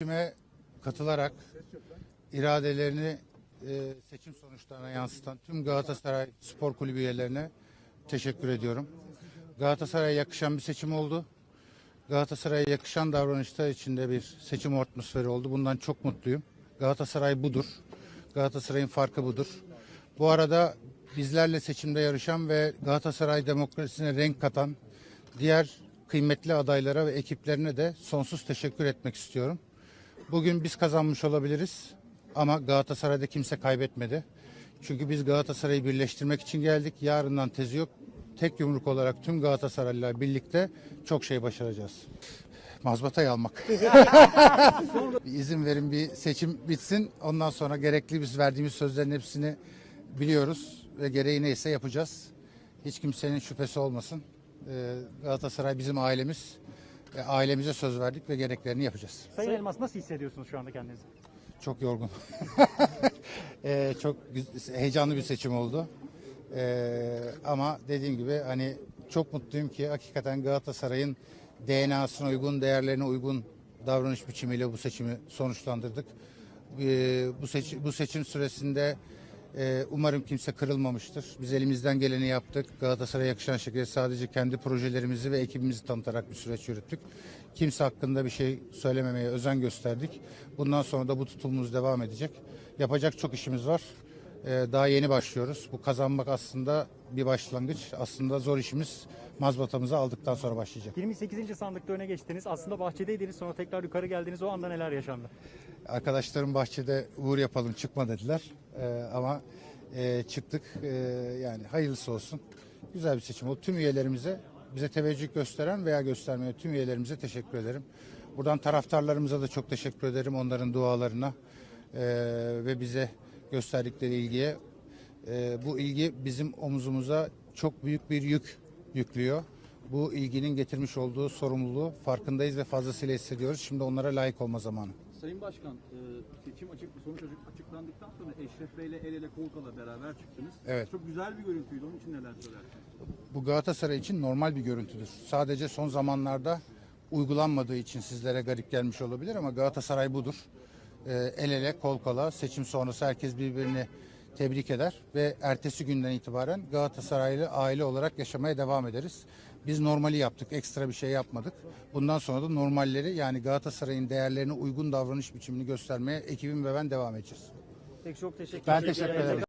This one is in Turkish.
Seçime katılarak iradelerini e, seçim sonuçlarına yansıtan tüm Galatasaray Spor Kulübü üyelerine teşekkür ediyorum. Galatasaray'a yakışan bir seçim oldu. Galatasaray'a yakışan davranışlar içinde bir seçim atmosferi oldu. Bundan çok mutluyum. Galatasaray budur. Galatasaray'ın farkı budur. Bu arada bizlerle seçimde yarışan ve Galatasaray demokrasisine renk katan diğer kıymetli adaylara ve ekiplerine de sonsuz teşekkür etmek istiyorum. Bugün biz kazanmış olabiliriz ama Galatasaray'da kimse kaybetmedi. Çünkü biz Galatasaray'ı birleştirmek için geldik. Yarından tezi yok. Tek yumruk olarak tüm Galatasaraylılar birlikte çok şey başaracağız. Mazbatayı almak. bir izin verin bir seçim bitsin. Ondan sonra gerekli biz verdiğimiz sözlerin hepsini biliyoruz ve gereği neyse yapacağız. Hiç kimsenin şüphesi olmasın. Ee, Galatasaray bizim ailemiz. Ve ailemize söz verdik ve gereklerini yapacağız. Sayın Elmas nasıl hissediyorsunuz şu anda kendinizi? Çok yorgun. Ee, çok heyecanlı bir seçim oldu. Ee, ama dediğim gibi hani çok mutluyum ki hakikaten Galatasaray'ın DNA'sına uygun, değerlerine uygun davranış biçimiyle bu seçimi sonuçlandırdık. Ee, bu, seç, bu seçim süresinde e, umarım kimse kırılmamıştır. Biz elimizden geleni yaptık. Galatasaray'a yakışan şekilde sadece kendi projelerimizi ve ekibimizi tanıtarak bir süreç yürüttük. Kimse hakkında bir şey söylememeye özen gösterdik. Bundan sonra da bu tutumumuz devam edecek. Yapacak çok işimiz var. Ee, daha yeni başlıyoruz. Bu kazanmak aslında bir başlangıç. Aslında zor işimiz mazbatamızı aldıktan sonra başlayacak. 28. sandıkta öne geçtiniz. Aslında bahçedeydiniz sonra tekrar yukarı geldiniz. O anda neler yaşandı? Arkadaşlarım bahçede uğur yapalım çıkma dediler. Ee, ama e, çıktık. Ee, yani hayırlısı olsun. Güzel bir seçim oldu. Tüm üyelerimize bize teveccüh gösteren veya göstermeyen tüm üyelerimize teşekkür ederim. Buradan taraftarlarımıza da çok teşekkür ederim. Onların dualarına e, ve bize gösterdikleri ilgiye. E, bu ilgi bizim omuzumuza çok büyük bir yük yüklüyor. Bu ilginin getirmiş olduğu sorumluluğu farkındayız ve fazlasıyla hissediyoruz. Şimdi onlara layık olma zamanı. Sayın Başkan, e, seçim açık, sonuç açık- açıklandıktan sonra Eşref Bey'le el ele kol kola beraber çıktınız. Evet. Çok güzel bir görüntüydü. Onun için neler söylersiniz? Bu Galatasaray için normal bir görüntüdür. Sadece son zamanlarda uygulanmadığı için sizlere garip gelmiş olabilir ama Galatasaray budur. Ee, el ele kol kola seçim sonrası herkes birbirini tebrik eder ve ertesi günden itibaren Galatasaraylı aile olarak yaşamaya devam ederiz. Biz normali yaptık, ekstra bir şey yapmadık. Bundan sonra da normalleri yani Galatasaray'ın değerlerine uygun davranış biçimini göstermeye ekibim ve ben devam edeceğiz. Peki çok teşekkür Ben ederim. teşekkür ederim.